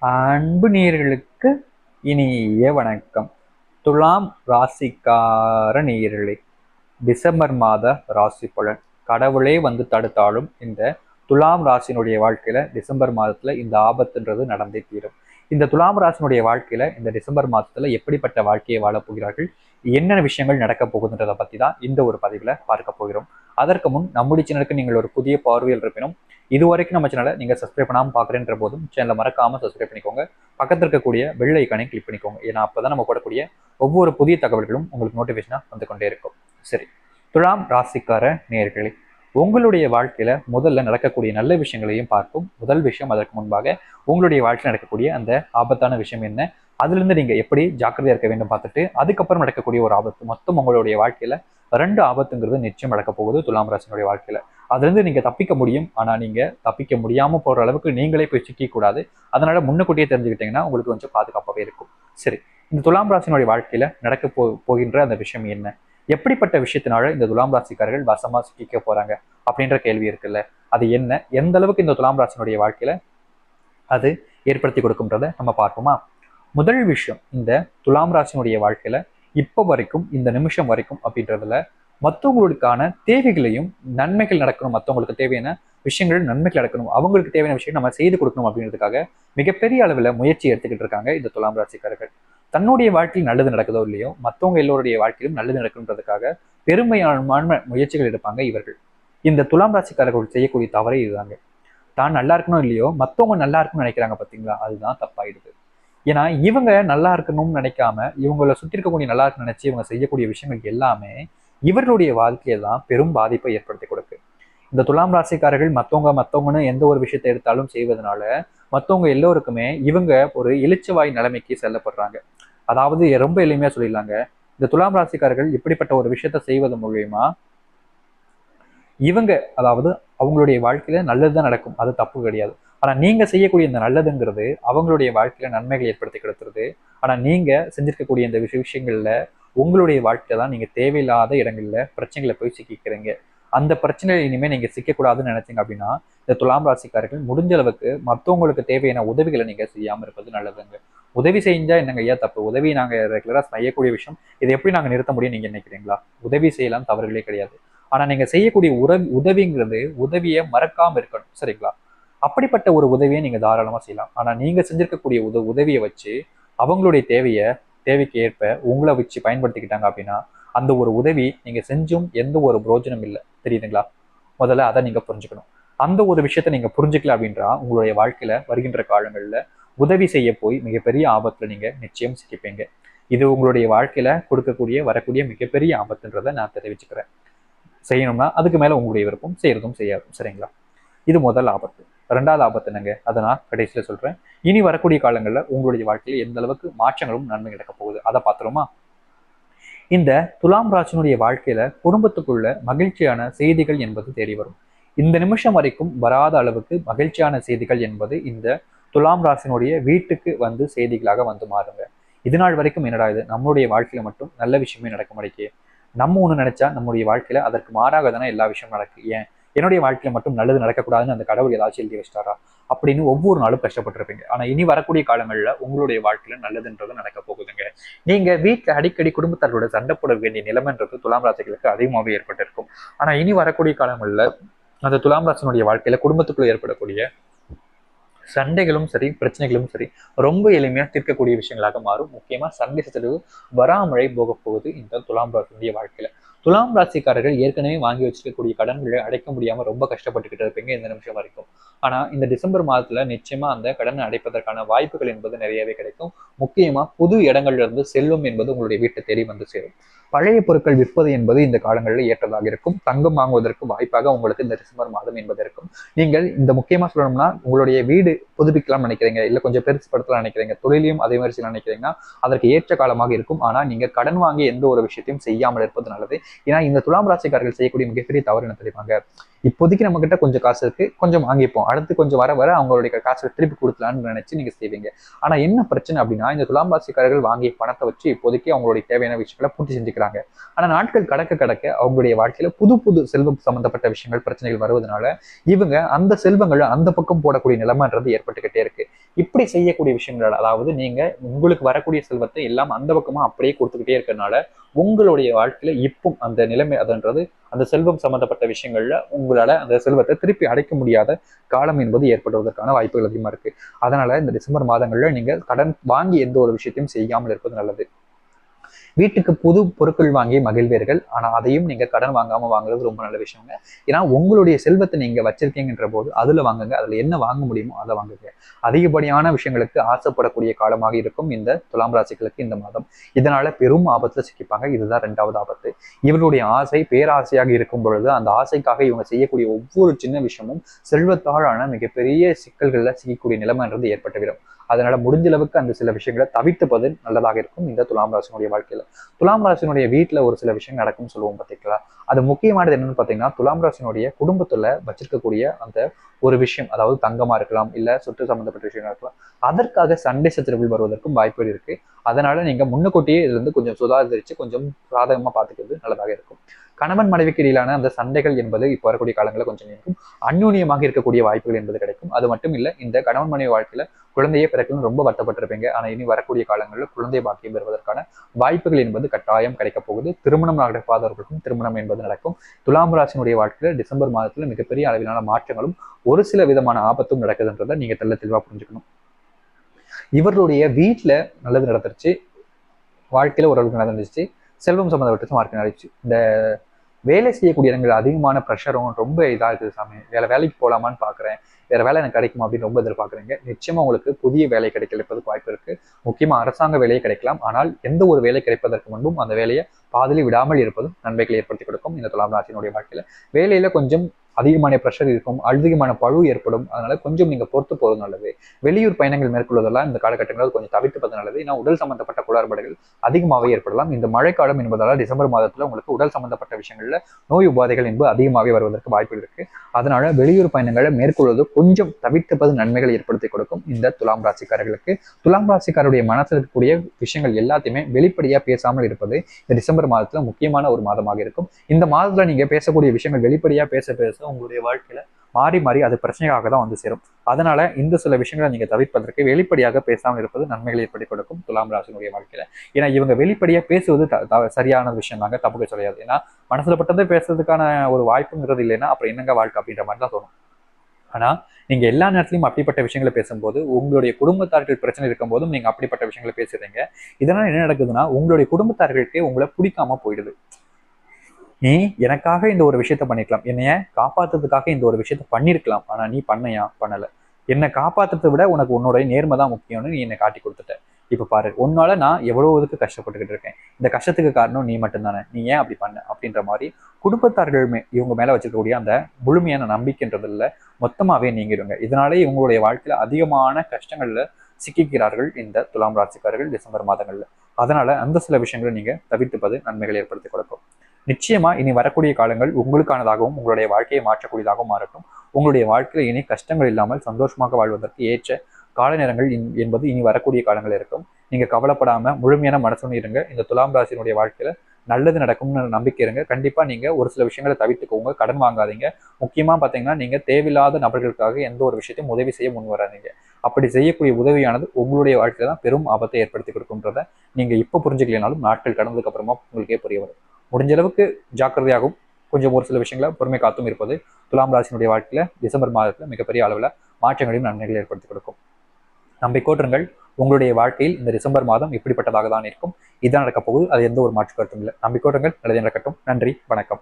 அன்பு நேர்களுக்கு இனிய வணக்கம். துலாம் ராசிக்கார நேர்களே டிசம்பர் மாத ராசி பலன். கடவுளே வந்து தடுத்தாலும் இந்த துலாம் ராசினுடைய வாழ்க்கையில டிசம்பர் மாதத்துல இந்த ஆபத்துன்றது நடந்தே தீரும். இந்த துலாம் ராசினுடைய வாழ்க்கையில இந்த டிசம்பர் மாதத்துல எப்படிப்பட்ட வாழ்க்கையை வாழப் போகிறார்கள்? என்னென்ன விஷயங்கள் நடக்க போகுதுன்றதை பற்றி தான் இந்த ஒரு பதிவில் பார்க்க போகிறோம். அதற்கு முன் நம்முடைய சேனலுக்கு நீங்கள் ஒரு புதிய பார்வையில் இருப்பினும் இது வரைக்கும் நம்ம சேனலை நீங்கள் சப்ஸ்கிரைப் பண்ணாமல் பார்க்குறேன்ற போதும் சேனலை மறக்காமல் சப்ஸ்கிரைப் பண்ணிக்கோங்க. பக்கத்தில் இருக்கக்கூடிய பெல் ஐக்கானை கிளிக் பண்ணிக்கோங்க. ஏன்னா அப்பதான் நம்ம போடக்கூடிய ஒவ்வொரு புதிய தகவல்களும் உங்களுக்கு நோட்டிஃபிகேஷனாக வந்து கொண்டே இருக்கும். சரி துலாம் ராசிக்கார நேயர்களே உங்களுடைய வாழ்க்கையில முதல்ல நடக்கக்கூடிய நல்ல விஷயங்களையும் பார்க்கும் முதல் விஷயம் அதற்கு முன்பாக உங்களுடைய வாழ்க்கையில் நடக்கக்கூடிய அந்த ஆபத்தான விஷயம் என்ன? அதுலேருந்து நீங்கள் எப்படி ஜாக்கிரதையாக இருக்க வேண்டும் பார்த்துட்டு அதுக்கப்புறம் நடக்கக்கூடிய ஒரு ஆபத்து. மொத்தம் உங்களுடைய வாழ்க்கையில் ரெண்டு ஆபத்துங்கிறது நிச்சயம் நடக்க போகுது துலாம் ராசினுடைய வாழ்க்கையில். அதுலேருந்து நீங்கள் தப்பிக்க முடியும். ஆனால் நீங்கள் தப்பிக்க முடியாமல் போகிற அளவுக்கு நீங்களே போய் சிக்க அதனால் முன்னக்கூட்டியே முன்னுக்கூட்டியே தெரிஞ்சுக்கிட்டீங்கன்னா உங்களுக்கு கொஞ்சம் பாதுகாப்பாகவே இருக்கும். சரி இந்த துலாம் ராசினுடைய வாழ்க்கையில் நடக்க போ போகின்ற அந்த விஷயம் என்ன? எப்படிப்பட்ட விஷயத்தினால இந்த துலாம் ராசிக்காரர்கள் வசமாக சிக்கிக்க போகிறாங்க அப்படின்ற கேள்வி இருக்குல்ல. அது என்ன? எந்த அளவுக்கு இந்த துலாம் ராசினுடைய வாழ்க்கையில் அது ஏற்படுத்தி கொடுக்கும்ன்றதை நம்ம பார்ப்போமா? முதல் விஷயம் இந்த துலாம் ராசினுடைய வாழ்க்கையில இப்போ வரைக்கும் இந்த நிமிஷம் வரைக்கும் அப்படின்றதுல மற்றவங்களுக்கான தேவைகளையும் நன்மைகள் நடக்கணும். மற்றவங்களுக்கு தேவையான விஷயங்கள் நன்மைகள் நடக்கணும். அவங்களுக்கு தேவையான விஷயம் நம்ம செய்து கொடுக்கணும் அப்படின்றதுக்காக மிகப்பெரிய அளவில் முயற்சி எடுத்துக்கிட்டு இருக்காங்க இந்த துலாம் ராசிக்காரர்கள். தன்னுடைய வாழ்க்கையில் நல்லது நடக்குதோ இல்லையோ மற்றவங்க எல்லோருடைய வாழ்க்கையிலும் நல்லது நடக்கணுன்றதுக்காக பெருமையான முயற்சிகள் எடுப்பாங்க இவர்கள். இந்த துலாம் ராசிக்காரர்கள் செய்யக்கூடிய தவறே இதுதாங்க. தான் நல்லா இருக்கணும் இல்லையோ மற்றவங்க நல்லா இருக்கணும்னு நினைக்கிறாங்க பார்த்தீங்களா அதுதான் தப்பாயிடுது. ஏன்னா இவங்க நல்லா இருக்கணும்னு நினைக்காம இவங்கள சுற்றி இருக்கக்கூடிய நல்லா இருக்குன்னு நினைச்சு இவங்க செய்யக்கூடிய விஷயங்கள் எல்லாமே இவர்களுடைய வாழ்க்கையை தான் பெரும் பாதிப்பை ஏற்படுத்தி கொடுக்கு. இந்த துலாம் ராசிக்காரர்கள் மற்றவங்க மற்றவங்கன்னு எந்த ஒரு விஷயத்தை எடுத்தாலும் செய்வதனால மற்றவங்க எல்லோருக்குமே இவங்க ஒரு எழுச்சவாய் நிலைமைக்கு செல்லப்படுறாங்க. அதாவது ரொம்ப எளிமையா சொல்லிடலாங்க. இந்த துலாம் ராசிக்காரர்கள் இப்படிப்பட்ட ஒரு விஷயத்த செய்வது மூலயமா இவங்க அதாவது அவங்களுடைய வாழ்க்கையில நல்லதுதான் நடக்கும். அது தப்பு கிடையாது. ஆனால் நீங்கள் செய்யக்கூடிய இந்த நல்லதுங்கிறது அவங்களுடைய வாழ்க்கையில் நன்மைகளை ஏற்படுத்தி கொடுத்துருது. ஆனால் நீங்கள் செஞ்சிருக்கக்கூடிய இந்த விஷய விஷயங்களில் உங்களுடைய வாழ்க்கையில தான் நீங்கள் தேவையில்லாத இடங்களில் பிரச்சனைகளை போய் சிக்கிக்கிறீங்க. அந்த பிரச்சனைகள் இனிமேல் நீங்கள் சிக்கக்கூடாதுன்னு நினைச்சிங்க அப்படின்னா இந்த துலாம் ராசிக்காரர்கள் முடிஞ்ச அளவுக்கு மற்றவங்களுக்கு தேவையான உதவிகளை நீங்கள் செய்யாமல் இருப்பது நல்லதுங்க. உதவி செஞ்சால் என்னங்க ஐயா தப்பு? உதவி நாங்கள் ரெகுலராக செய்யக்கூடிய விஷயம். இதை எப்படி நாங்கள் நிறுத்த முடியும் நீங்கள் நினைக்கிறீங்களா? உதவி செய்யலாம் தவறுகளே கிடையாது. ஆனால் நீங்கள் செய்யக்கூடிய உதவி உதவிங்கிறது உதவியை மறக்காமல் இருக்கணும். சரிங்களா? அப்படிப்பட்ட ஒரு உதவியை நீங்க தாராளமா செய்யலாம். ஆனா நீங்க செஞ்சிருக்கக்கூடிய உத உதவியை வச்சு அவங்களுடைய தேவையை தேவைக்கு ஏற்ப உங்களை வச்சு பயன்படுத்திக்கிட்டாங்க அப்படின்னா அந்த ஒரு உதவி நீங்க செஞ்சும் எந்த ஒரு பிரோஜனம் இல்லை. தெரியுதுங்களா? முதல்ல அதை நீங்க புரிஞ்சுக்கணும். அந்த ஒரு விஷயத்த நீங்க புரிஞ்சுக்கல அப்படின்றா உங்களுடைய வாழ்க்கையில வருகின்ற காலங்களில் உதவி செய்ய போய் மிகப்பெரிய ஆபத்துல நீங்க நிச்சயம் சிக்கிப்பீங்க. இது உங்களுடைய வாழ்க்கையில கொடுக்கக்கூடிய வரக்கூடிய மிகப்பெரிய ஆபத்துன்றதை நான் தெரிவிச்சுக்கிறேன். செய்யணும்னா அதுக்கு மேல உங்களுடைய விருப்பம் செய்யறதும் செய்யாதும் சரிங்களா? இது முதல் ஆபத்து. ரெண்டாவது ஆபத்து என்னங்க? அதை நான் கடைசியில சொல்றேன். இனி வரக்கூடிய காலங்களில் உங்களுடைய வாழ்க்கையில எந்த அளவுக்கு மாற்றங்களும் நன்மை நடக்க போகுது? அதை பார்த்துருமா இந்த துலாம் ராசினுடைய வாழ்க்கையில குடும்பத்துக்குள்ள மகிழ்ச்சியான செய்திகள் என்பது தேடி வரும். இந்த நிமிஷம் வரைக்கும் வராத அளவுக்கு மகிழ்ச்சியான செய்திகள் என்பது இந்த துலாம் ராசினுடைய வீட்டுக்கு வந்து செய்திகளாக வந்து மாறுங்க. இது நாள் வரைக்கும் என்னடா இது? நம்மளுடைய வாழ்க்கையில மட்டும் நல்ல விஷயமே நடக்க மாட்டேங்க நம்ம ஒன்று நினைச்சா நம்முடைய வாழ்க்கையில அதற்கு மாறாக தானே எல்லா விஷயமும் நடக்கு ஏன்? என்னுடைய வாழ்க்கையில மட்டும் நல்லது நடக்கக்கூடாதுன்னு அந்த கடவுள் ஏதாச்சும் எழுதி வச்சிட்டாரா? அப்படின்னு ஒவ்வொரு நாளும் கஷ்டப்பட்டிருப்பீங்க. ஆனா இனி வரக்கூடிய காலங்கள்ல உங்களுடைய வாழ்க்கையில நல்லதுன்றது நடக்க போகுதுங்க. நீங்க வீட்டுல அடிக்கடி குடும்பத்தாரோட சண்டை போட வேண்டிய நிலைமைன்றது துலாம் ராசிகளுக்கு அதிகமாகவே ஏற்பட்டிருக்கும். ஆனா இனி வரக்கூடிய காலங்கள்ல அந்த துலாம் ராசனுடைய வாழ்க்கையில குடும்பத்துக்குள்ள ஏற்படக்கூடிய சண்டைகளும் சரி பிரச்சனைகளும் சரி ரொம்ப எளிமையா தீர்க்கக்கூடிய விஷயங்களாக மாறும். முக்கியமா சண்டை சச்சரவு வராமழை போக போகுது இந்த துலாம் ராசினுடைய வாழ்க்கையில. துலாம் ராசிக்காரர்கள் ஏற்கனவே வாங்கி வச்சிருக்கக்கூடிய கடன்களை அடைக்க முடியாமல் ரொம்ப கஷ்டப்பட்டுக்கிட்டு இருப்பீங்க இந்த நிமிஷம் வரைக்கும். ஆனால் இந்த டிசம்பர் மாதத்தில் நிச்சயமாக அந்த கடனை அடைப்பதற்கான வாய்ப்புகள் என்பது நிறையவே கிடைக்கும். முக்கியமாக புது இடங்கள்ல இருந்து என்பது உங்களுடைய வீட்டை தேடி வந்து சேரும். பழைய பொருட்கள் விற்பது என்பது இந்த காலங்களில் ஏற்றதாக இருக்கும். தங்கம் வாங்குவதற்கு வாய்ப்பாக உங்களுக்கு இந்த டிசம்பர் மாதம் என்பது இருக்கும். நீங்கள் இந்த முக்கியமாக சொல்லணும்னா உங்களுடைய வீடு புதுப்பிக்கலாம் நினைக்கிறீங்க இல்லை கொஞ்சம் பெருசுப்படுத்தலாம் நினைக்கிறீங்க தொழிலையும் அதே மாதிரி செய்யலாம் நினைக்கிறீங்கன்னா அதற்கு ஏற்ற காலமாக இருக்கும். ஆனால் நீங்கள் கடன் வாங்கி எந்த ஒரு விஷயத்தையும் செய்யாமல் இருப்பது நல்லது. ஏன்னா இந்த துலாம் ராசிக்காரர்கள் செய்யக்கூடிய மிகப்பெரிய தவறு என்ன தெரியுமாங்க? இப்போதைக்கு நம்ம கிட்ட கொஞ்சம் காசு இருக்கு. கொஞ்சம் வாங்கிப்போம். அடுத்து கொஞ்சம் வர வர அவங்களுடைய காசை திருப்பி கொடுக்கலான்னு நினைச்சு நீங்க செய்வீங்க. ஆனா என்ன பிரச்சனை அப்படின்னா இந்த துலாம் ராசிக்காரர்கள் வாங்கிய பணத்தை வச்சு இப்போதைக்கு அவங்களுடைய தேவையான விஷயங்களை பூர்த்தி செஞ்சுக்கிறாங்க. ஆனா நாட்கள் கடக்க கடக்க அவங்களுடைய வாழ்க்கையில புது புது செல்வம் சம்பந்தப்பட்ட விஷயங்கள் பிரச்சனைகள் வருவதனால இவங்க அந்த செல்வங்களை அந்த பக்கம் போடக்கூடிய நிலைமைன்றது ஏற்பட்டுக்கிட்டே இருக்கு. இப்படி செய்யக்கூடிய விஷயங்கள் அதாவது நீங்க உங்களுக்கு வரக்கூடிய செல்வத்தை எல்லாம் அந்த பக்கமா அப்படியே கொடுத்துக்கிட்டே இருக்கிறதுனால உங்களுடைய வாழ்க்கையில இப்போ அந்த நிலைமை அதுன்றது அந்த செல்வம் சம்பந்தப்பட்ட விஷயங்கள்ல உங்களால அந்த செல்வத்தை திருப்பி அடைக்க முடியாத காலம் என்பது ஏற்படுவதற்கான வாய்ப்புகள் அதிகமா இருக்கு. அதனால இந்த டிசம்பர் மாதங்கள்ல நீங்க கடன் வாங்கி எந்த ஒரு விஷயத்தையும் செய்யாமல் இருப்பது நல்லது. வீட்டுக்கு புது பொருட்கள் வாங்கி மகிழ்வீர்கள். ஆனா அதையும் நீங்க கடன் வாங்காம வாங்குறது ரொம்ப நல்ல விஷயங்க. ஏன்னா உங்களுடைய செல்வத்தை நீங்க வச்சிருக்கீங்கன்ற போது அதுல வாங்குங்க. அதுல என்ன வாங்க முடியுமோ அதை வாங்குங்க. அதிகப்படியான விஷயங்களுக்கு ஆசைப்படக்கூடிய காலமாக இருக்கும் இந்த துலாம் ராசிகளுக்கு இந்த மாதம். இதனால பெரும் ஆபத்துல சிக்கிப்பாங்க. இதுதான் ரெண்டாவது ஆபத்து. இவருடைய ஆசை பேராசையாக இருக்கும் பொழுது அந்த ஆசைக்காக இவங்க செய்யக்கூடிய ஒவ்வொரு சின்ன விஷயமும் செல்வத்தாழான மிகப்பெரிய சிக்கல்களில் சிக்கக்கூடிய நிலைமைன்றது ஏற்பட்டுவிடும். அதனால முடிஞ்ச அளவுக்கு அந்த சில விஷயங்களை தவிர்த்துப்பது நல்லதாக இருக்கும் இந்த துலாம் ராசினுடைய வாழ்க்கையில. துலாம் ராசினுடைய வீட்டுல ஒரு சில விஷயம் நடக்கும்னு சொல்லுவோம் பார்த்தீங்களா அது முக்கியமானது என்னன்னு பார்த்தீங்கன்னா துலாம் ராசினுடைய குடும்பத்துல வச்சிருக்கக்கூடிய அந்த ஒரு விஷயம் அதாவது தங்கமா இருக்கலாம் இல்ல சொத்து சம்பந்தப்பட்ட விஷயங்கள் இருக்கலாம் அதற்காக சண்டை சச்சரவுகள் வருவதற்கும் வாய்ப்புகள் இருக்கு. அதனால நீங்க முன்னுக்கூட்டியே இதுல இருந்து கொஞ்சம் சுதாகரிச்சு கொஞ்சம் சாதகமா பாத்துக்கிறது நல்லதாக இருக்கும். கணவன் மனைவிக்கு இடையிலான அந்த சண்டைகள் என்பது இப்போ வரக்கூடிய காலங்களில் கொஞ்சம் இருக்கும் அந்யூன்யமாக இருக்கக்கூடிய வாய்ப்புகள் என்பது கிடைக்கும். அது மட்டும் இல்லை இந்த கணவன் மனைவி வாழ்க்கையில குழந்தையே பிறக்கணும் ரொம்ப வருத்தப்பட்டிருப்பீங்க. ஆனால் இனி வரக்கூடிய காலங்களில் குழந்தை பாக்கியம் பெறுவதற்கான வாய்ப்புகள் என்பது கட்டாயம் கிடைக்கப் போகுது. திருமணம் நடப்பாதவர்களுக்கும் திருமணம் என்பது நடக்கும். துலாம் ராசினுடைய வாழ்க்கையில டிசம்பர் மாதத்துல மிகப்பெரிய அளவிலான மாற்றங்களும் ஒரு சில விதமான ஆபத்தும் நடக்குதுன்றதை நீங்க தெல்ல தெளிவா புரிஞ்சுக்கணும். இவர்களுடைய வீட்டில் நல்லது நடந்துருச்சு. வாழ்க்கையில ஓரளவுக்கு நடந்துருச்சு. செல்வம் சம்மந்தப்பட்ட மார்க் நடந்துச்சு. இந்த வேலை செய்யக்கூடிய இடங்கள் அதிகமான ப்ரெஷரும் ரொம்ப இதாக இருக்குது சாமி. வேற வேலைக்கு போகலாமான்னு பார்க்குறேன் வேற வேலை எனக்கு கிடைக்குமா அப்படின்னு ரொம்ப எதிர்பார்க்குறீங்க. நிச்சயமா உங்களுக்கு புதிய வேலை கிடைக்கிறதுக்கு வாய்ப்பு இருக்கு. முக்கியமாக அரசாங்க வேலையை கிடைக்கலாம். ஆனால் எந்த ஒரு வேலை கிடைப்பதற்கு முன்பும் அந்த வேலையை பாதியில் விடாமல் இருப்பதும் நன்மைகளை ஏற்படுத்தி கொடுக்கும். இந்த துலாம் ராசினுடைய வாழ்க்கையில வேலையில கொஞ்சம் அதிகமான ப்ரெஷர் இருக்கும் அதிகமான பழு ஏற்படும். அதனால கொஞ்சம் நீங்க பொறுத்து போகிறது நல்லது. வெளியூர் பயணங்கள் மேற்கொள்வதெல்லாம் இந்த காலகட்டங்களில் கொஞ்சம் தவிர்த்துப்பது நல்லது. ஏன்னா உடல் சம்பந்தப்பட்ட குளறுபாடுகள் அதிகமாகவே ஏற்படலாம். இந்த மழைக்காலம் என்பதால் டிசம்பர் மாதத்துல உங்களுக்கு உடல் சம்பந்தப்பட்ட விஷயங்கள்ல நோய் உபாதைகள் என்பது அதிகமாகவே வருவதற்கு வாய்ப்புகள் இருக்கு. அதனால வெளியூர் பயணங்களை மேற்கொள்வது கொஞ்சம் தவிர்த்துப்பது நன்மைகளை ஏற்படுத்தி கொடுக்கும் இந்த துலாம் ராசிக்காரர்களுக்கு. துலாம் ராசிக்காரருடைய மனசில் இருக்கக்கூடிய விஷயங்கள் எல்லாத்தையுமே வெளிப்படையா பேசாமல் இருப்பது இந்த டிசம்பர் மாதத்துல முக்கியமான ஒரு மாதமாக இருக்கும். இந்த மாதத்துல நீங்க பேசக்கூடிய விஷயங்கள் வெளிப்படையா பேச பேச உங்களுடைய வாழ்க்கையில மாறி மாறி அது பிரச்சனையாக தான் வந்து சேரும். அதனால இந்த சில விஷயங்களை நீங்க தவிர்ப்பதற்கு வெளிப்படையாக பேசாமல் இருப்பது நன்மைகளை ஏற்படுத்தி கொடுக்கும்? துலாம் ராசினுடைய வாழ்க்கையில. ஏன்னா இவங்க வெளிப்படையா பேசுவது த- த- சரியான விஷயம் தாங்க. தப்புக்க சொல்லியாது. ஏன்னா மனசுல பட்டதே பேசுறதுக்கான ஒரு வாய்ப்புங்கிறது இல்லைன்னா அப்புறம் என்னங்க வாழ்க்கை அப்படின்ற மாதிரி தான் தோணும். ஆனா நீங்க எல்லா நேரத்திலையும் அப்படிப்பட்ட விஷயங்களை பேசும்போது உங்களுடைய குடும்பத்தார்கள் பிரச்சனை இருக்கும்போதும் நீங்க அப்படிப்பட்ட விஷயங்களை பேசுறீங்க. இதனால என்ன நடக்குதுன்னா உங்களுடைய குடும்பத்தார்களுக்கே உங்களை பிடிக்காம போயிடுது. நீ எனக்காக இந்த ஒரு விஷயத்த பண்ணிருக்கலாம். என்னைய காப்பாத்துறதுக்காக இந்த ஒரு விஷயத்த பண்ணிருக்கலாம். ஆனா நீ பண்ணையா? பண்ணல. என்னை காப்பாத்துறதை விட உனக்கு உன்னோட நேர்மை தான் முக்கியம்னு நீ என்னை காட்டி கொடுத்துட்ட. இப்ப பாரு உன்னால நான் எவ்வளவு இதுக்கு கஷ்டப்பட்டுக்கிட்டு இருக்கேன். இந்த கஷ்டத்துக்கு காரணம் நீ மட்டும்தானே. நீ ஏன் அப்படி பண்ண? அப்படின்ற மாதிரி குடும்பத்தார்கள் மே இவங்க மேல வச்சிருக்கக்கூடிய அந்த முழுமையான நம்பிக்கைன்றதுல மொத்தமாவே நீங்கிடுங்க. இதனாலே இவங்களுடைய வாழ்க்கையில அதிகமான கஷ்டங்கள்ல சிக்கிக்கிறார்கள் இந்த துலாம் ராசிக்காரர்கள் டிசம்பர் மாதங்கள்ல. அதனால அந்த சில விஷயங்களை நீங்க தவிர்த்துப்பது நன்மைகளை ஏற்படுத்தி கொடுக்கும். நிச்சயமா இனி வரக்கூடிய காலங்கள் உங்களுக்கானதாகவும் உங்களுடைய வாழ்க்கையை மாற்றக்கூடியதாகவும் மாறட்டும். உங்களுடைய வாழ்க்கையில் இனி கஷ்டங்கள் இல்லாமல் சந்தோஷமாக வாழ்வதற்கு ஏற்ற கால நேரங்கள் இன்- என்பது இனி வரக்கூடிய காலங்கள் இருக்கும். நீங்க கவலைப்படாம முழுமையான மனசுன்னு இருங்க. இந்த துலாம் ராசியினுடைய வாழ்க்கையில நல்லது நடக்கும்னு நம்பிக்கை இருங்க. கண்டிப்பா நீங்க ஒரு சில விஷயங்களை தவிர்த்துக்கோங்க. கடன் வாங்காதீங்க. முக்கியமா பாத்தீங்கன்னா நீங்க தேவையில்லாத நபர்களுக்காக எந்த ஒரு விஷயத்தையும் உதவி செய்ய முன் வராதீங்க. அப்படி செய்யக்கூடிய உதவியானது உங்களுடைய வாழ்க்கையில தான் பெரும் ஆபத்தை ஏற்படுத்தி கொடுக்கும்ன்றத நீங்க இப்ப புரிஞ்சுக்கலனாலும் நாட்கள் கடந்ததுக்கு அப்புறமா உங்களுக்கே புரிய வரும். முடிஞ்ச அளவுக்கு ஜாக்கிரதையாகவும் கொஞ்சம் ஒரு சில விஷயங்களை பொறுமை காத்தும் இருப்பது துலாம் ராசினுடைய வாழ்க்கையில டிசம்பர் மாதத்தில் மிகப்பெரிய அளவில் மாற்றங்களையும் நன்மைகளை ஏற்படுத்தி கொடுக்கும். நம்பிக்கோட்டுங்கள் உங்களுடைய வாழ்க்கையில் இந்த டிசம்பர் மாதம் இப்படிப்பட்டதாக தான் இருக்கும். இதுதான் நடக்கப் போகுது. அது எந்த ஒரு மாற்று கருத்தும் இல்லை. நம்பிக்கோட்டுங்கள் நல்லது நடக்கட்டும். நன்றி. வணக்கம்.